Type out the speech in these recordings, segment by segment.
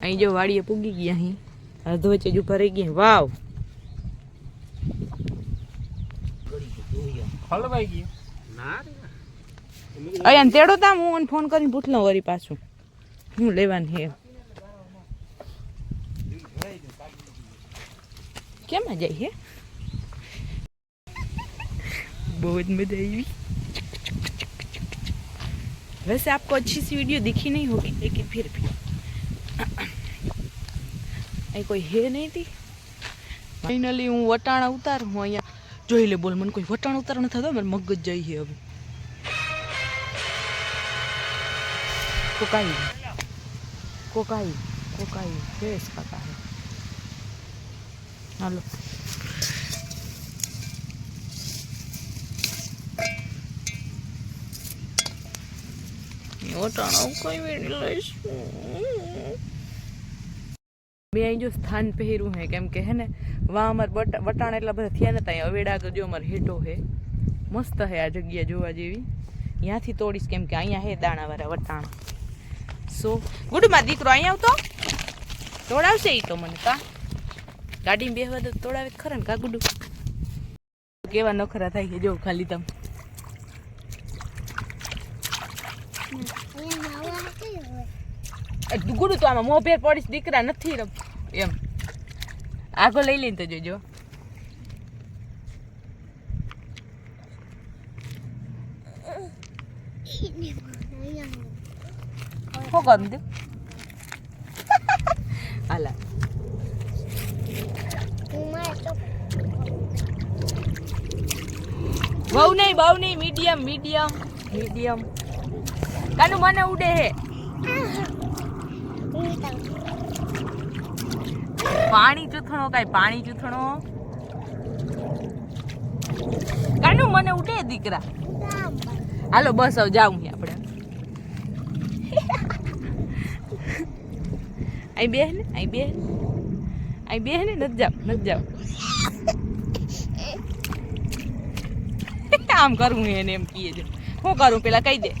અહીં જો વાડીએ પૂગી ગયા અહીં અડધો વચ્ચે જ ઉભા રહી ગયા વાવ હલવાઈ ગયું અહીંયા તેડો તા હું એને ફોન કરીને પૂછ લઉં વળી પાછું હું લેવાનું હે કેમ જાય હે બહુ જ मजा आई वैसे आपको अच्छी सी वीडियो दिखी नहीं होगी लेकिन फिर भी અહીં કોઈ હે નહીં હતી ફાઇનલી હું વટાણા ઉતાર હું અહીંયા. જોઈ લે બોલ મને કોઈ વટાણા ઉતાર નથી થતો મને મગજ જઈ છે હવે. કોકાઈ. કોકાઈ કોકાઈ. ફેસ કાકા હાલો. વટાણા કઈ વેડી લઈશ. અહીં જો સ્થાન પહેર્યું હે કેમ કે હે ને વા અમારે વટાણ એટલા બધા થયા નતા અહીંયા અવેડા જો અમારે હેઠો હે. મસ્ત હે આ જગ્યા જોવા જેવી. ત્યાંથી તોડીશ કેમ કે અહીંયા હે દાણાવાળા વટાણ. સો ગુડમાં દીકરો અહીંયા આવતો? તોડાવશે ઈ તો મને કા? ગાડીમાં બેહવા તો તોડાવે ખરા ને કા ગુડુ? કેવા નખરા થાય છે જો ખાલી તમ. ગુડુ તો આમાં મોભેર પડીશ દીકરા નથી રમ એમ. આગો લઈ લઈને તો જોજો. શું કરું તું હાલા. બહુ નહીં બહુ નહીં, મીડિયમ મીડિયમ મીડિયમ. કાનું મને ઉડે હે? પાણી ચૂથણો કાંઈ પાણી ચૂથણો? કાનું મને ઉઠે દીકરા? હાલો, બસ, હવે જાઉં અહીં આપણે. અહીં બે ને, અહીં બે અહીં બે ને, નથી જાવ નથી જાવ આમ કરું એને એમ કીએ છે. શું કરું, પેલા કહી દે.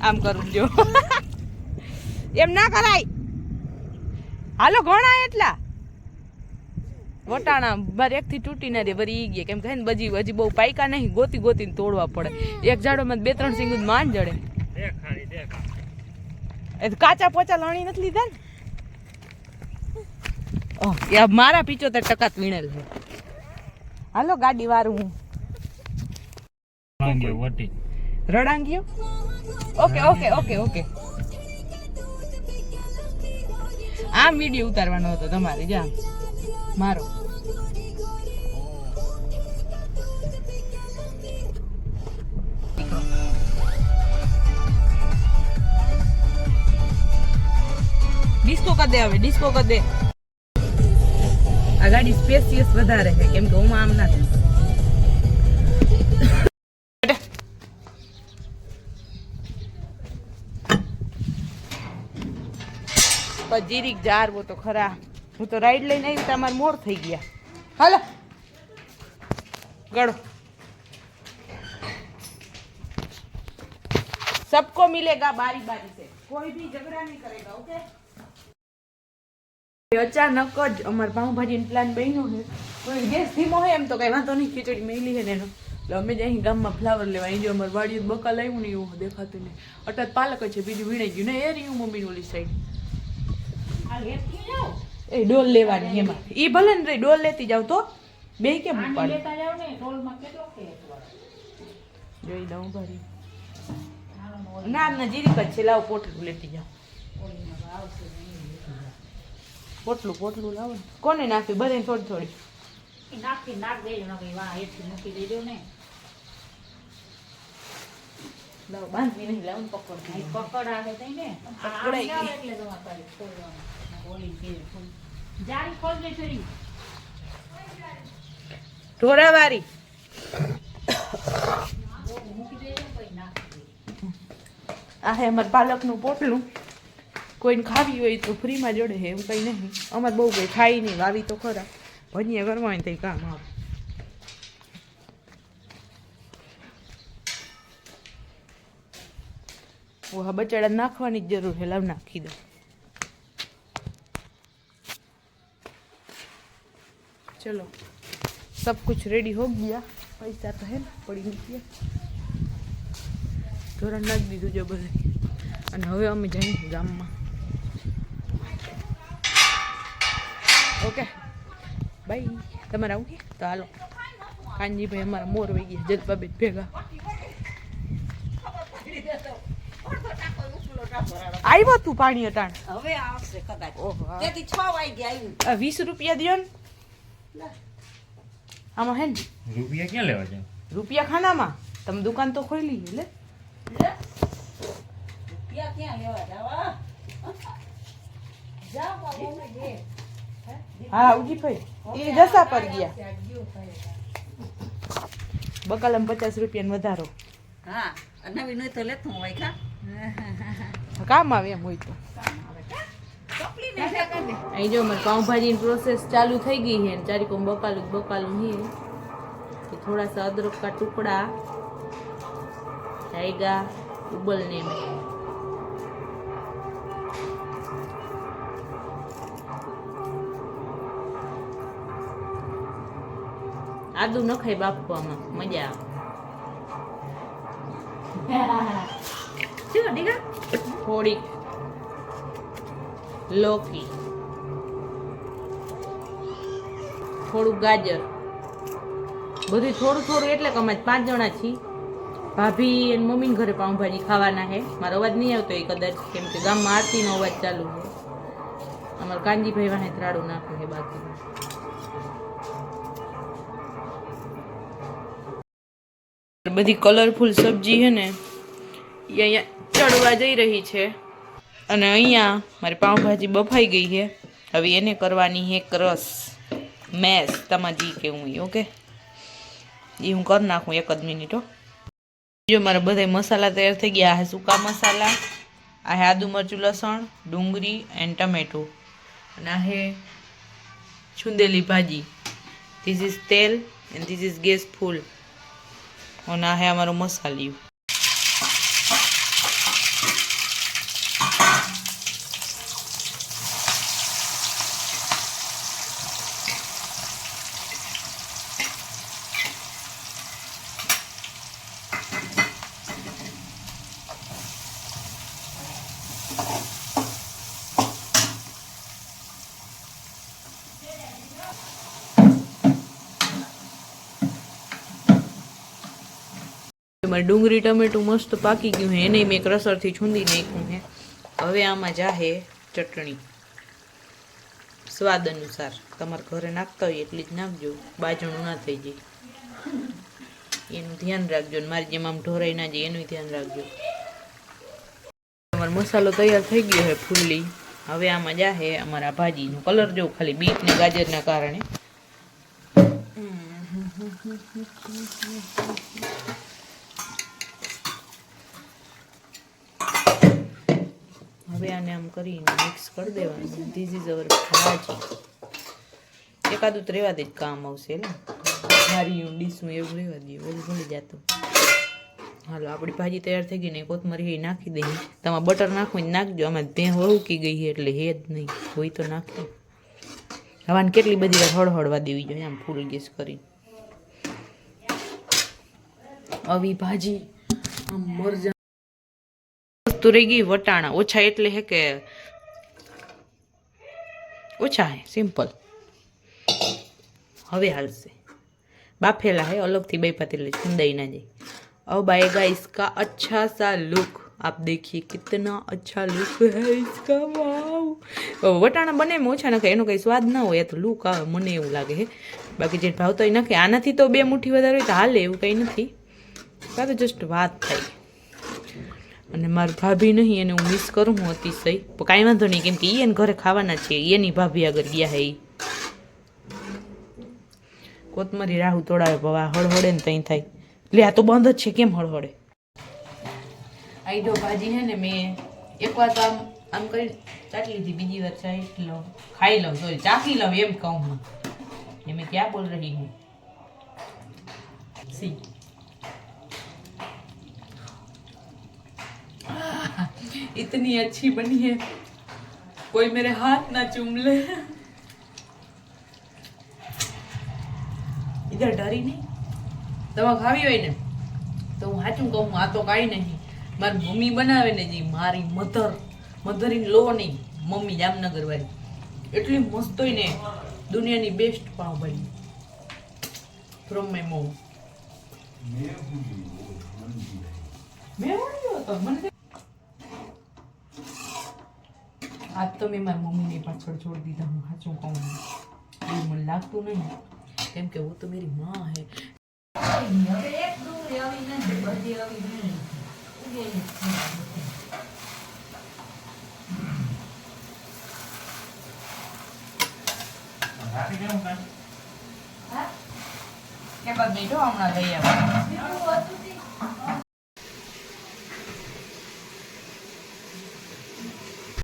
આમ કરું જો એમ ના કરાય. હાલો, ઘણા એટલા. વટાણા બાર એક થી તૂટી ના રે વરી ઈ ગયા. કેમ કે બજી હજી બહુ પાયકા નહીં ગોતી ગોતીને તોડવા પડે. એક ઝાડોમાં બે ત્રણ સિંગુદ માન જડે. એ કાચા પોચા લણી નથી લીધા ને? મારા પિચોતેર ટકા વીણેલ છે. હાલો ગાડી વારું હું. રડાંગીઓ ઓકે ઓકે ઓકે ઓકે. આમ વીડિયો ઉતારવાનો હતો તમારે જા. મારો. ડિસ્કો કર દે હવે ડિસ્કો કર દે. આ ગાડી સ્પેસિયસ વધારે છે, કેમ કે હું આમ ના જીરીક જારવો તો ખરા. હું તો રાઈડ લઈને આવી તો અમારે મોર થઈ ગયા હાલો ગળો सबको मिलेगा बारी बारी से कोई भी झगड़ा नहीं करेगा ओके અચાનક જ અમાર પાઉંભાજી પ્લાન બન્યો છે કોઈ ગેસ ધીમો હોય એમ તો કઈ વાંધો નહીં ખીચડી મેલી છે ને એનો એટલે અમે જ અહીં ગામમાં ફ્લાવર લેવા અહીં જો અમારે વાડીએ બકા લાવ્યું ને એવું દેખાતું નહીં અટત પાલક જ છે બીજું વીણાઈ ગયું ને એ રહ્યું મમ્મીની ઓલી સાઈડ એ ડોલ લેવાની એમાં. એ ભલે ને ડોલ લેતી જાવ તો બે કેમ ઉપાડે? જોઈ દઉં ભરી. ના ના જીરીક જ છે લાવો પોટલું લેતી જાઓ પોટલું પોટલું લાવો ને. કોને નાખ્યું બધે થોડી થોડી. નાખી નાખ દેજો ને કઈ વાહ એથી મૂકી દેજો ને. લાવ બાંધવી નહીં લાવ પકડ પકડ આવે તઈ ને. પકડાઈ. એટલે તમારે દેજો આ હે અમારે પાલકનું પોટલું. કોઈને ખાવી હોય તો ફ્રીમાં જોડે હે એવું કંઈ નહીં. અમારે બહુ કંઈ ખાઈ નહીં વાવી તો ખરા. ભજીયા કરવા હોય તો કામ આવે. ઓહા બચાડા નાખવાની જ જરૂર છે લાવ નાખી દો. चलो सब कुछ रेडी हो गया पैसा तो है ને પડી ગયા ધોરણ નાખી દીધું જો બધું અને હવે અમે જઈએ ગામમાં ઓકે બાય તમારે આવું છે તો હાલો કાનજીભાઈ અમારા મોર વહી ગયા જલપાબેન ભેગા આવ્યો તું પાણી અટાણ હવે આવશે કદાચ ઓહો હા. તેથી છ વાગે આવ્યું આ વીસ રૂપિયા દ્યો ને આમાં હે ને? રૂપિયા ક્યાં લેવા છે? રૂપિયા ખાનામાં? તમે દુકાન તો ખોલી લે. રૂપિયા ક્યાં લેવા જાવા? જાઓ બાબુ દે હા? ઉજીભાઈ એ દસા પર ગયા. બકાલમ પચાસ રૂપિયાનો વધારો. હા નવી નવી તો લેતું હોય કા? કામ આવે એમ હોય તો. અહીં જો મને પાઉંભાજીની પ્રોસેસ ચાલુ થઈ ગઈ છે ચારી કોમ બકાલું બકાલું છે થોડા સા અદરક ટુકડા જાયગા ઉબલને મેં આદુ નખાય બાપવામાં મજા આવે. થોડીક. લોકી થોડુંક ગાજર. બધું થોડું થોડું એટલે કે અમે પાંચ જણા છીએ. ભાભી અને મમ્મીને ઘરે પાઉંભાજી ખાવાના છે. મારો અવાજ નહીં આવતો એ કદાચ, કેમ કે ગામમાં આરતીનો અવાજ ચાલુ છે. અમારા કાનજીભાઈ વાહે ત્રાડું નાખ્યું છે બાકી. બધી કલરફુલ સબ્જી છે ને અહીંયા ચડવા જઈ રહી છે. અને અહીંયા મારી પાઉંભાજી બફાઈ ગઈ છે. હવે એને કરવાની છે ક્રસ મેસ, તમારી કેવું એ ઓકે? એ હું કરી નાખું એક જ મિનિટ જો મારા બધા મસાલા તૈયાર થઈ ગયા. આ સૂકા મસાલા, આ આદુ મરચું લસણ, ડુંગળી એન્ડ ટમેટું. અને આ હે છુંદેલી ભાજી. This is tel and this is gas full. અને આ હે અમારો મસાલિયું એમાં ડુંગળી ટમેટું મસ્ત પાકી ગયું છે એને મેં ક્રસરથી છૂંદી નાખ્યું છે હવે આમાં જાહે ચટણી. સ્વાદ અનુસાર. તમારે ઘરે નાખતા હોય એટલી જ નાખજો, બાજણું ના થઈ જાય. એનું ધ્યાન રાખજો મારી જેમ આમ ઢોરાઈ ના જાય, એનું ધ્યાન રાખજો. અમારો મસાલો તૈયાર થઈ ગયો છે ફૂલ્લી. હવે આમાં જાહે અમારા ભાજીનો કલર જો ખાલી બીટ ને ગાજરના કારણે. હવે આને આમ કરીને મિક્સ કરી દેવાનું. ધીસ ઇઝ અવર ભાજી. એકાદું તો રહેવા દે જ કામ આવશે એટલે મારી ડીશું એવું રહેવા દઈએ, ઓલું ભૂલી જતું હાલો, આપણી ભાજી તૈયાર થઈ ગઈ ને કોથમરી એ નાખી દઈએ. તમારે બટર નાખવું નાખજો. આમાં ભેં વહુકી ગઈ એટલે હે જ નહીં. હોય તો નાખજો. હવાને કેટલી બધી વાર હળહળવા દેવી જોઈએ, આમ ફૂલ ગેસ કરી આવી ભાજી, આમ મરજા વસ્તુ રહી ગઈ વટાણા ઓછા એટલે હે કે ઓછા હે સિમ્પલ હવે હાલશે બાફેલા है अलग थी बाई पतीले छुंदाई ना जाए अब आएगा इसका अच्छा सा लुक आप देखिए कितना अच्छा लुक है इसका वाव વટાણા બને એમ ઓછા નાખે એનો કંઈ સ્વાદ ના હોય તો લુક આવે મને એવું લાગે છે બાકી જે ભાવતો હોય નાખે આનાથી તો બે મુઠ્ઠી વધારે હોય તો હાલે એવું કંઈ નથી કાં તો જસ્ટ વાત થાય અને મારી ભાભી નહીં એને હું મિસ કરું, હું અતિશય. કાંઈ વાંધો નહીં, કેમ કે એને ઘરે ખાવાના છે, એની ભાભી આગળ ગયા હે કોથમરી રાહુ તોડાવે ભવા હળહળે ને તઈ થાય. લે, આ તો બંધ જ છે, કેમ હળહળે? આઈડો ભાજી હે ને મેં એકવાર તો આમ આમ કરી ચાટી લીધી, બીજી વાર ચાટી લો, ખાઈ લઉં સોરી ચાખી લઉં એમ કહું હું. એ મેં ક્યાં બોલ રહી હું? સી. इतनी अच्छी बनी है कोई मेरे हाथ ना चूम ले વઘારી નહીં તમે ખાવી હોય ને તો હું સાચું કહું આ તો કાંઈ નહીં મારી મમ્મી બનાવે ને જે મારી મધર મધર ઇન લો નહીં મમ્મી જામનગર વાળી એટલી મસ્ત હોય ને દુનિયાની best pav bhaji from my mom મેં વળ્યો હતો મને આજ તો મેં મારી મમ્મીને પાછળ છોડી દીધા, હું સાચું કહું એવું મને લાગતું નહીં. કેમ કે હું તો મારી માં હે. કે બધું હમણાં લઈ આવ્યા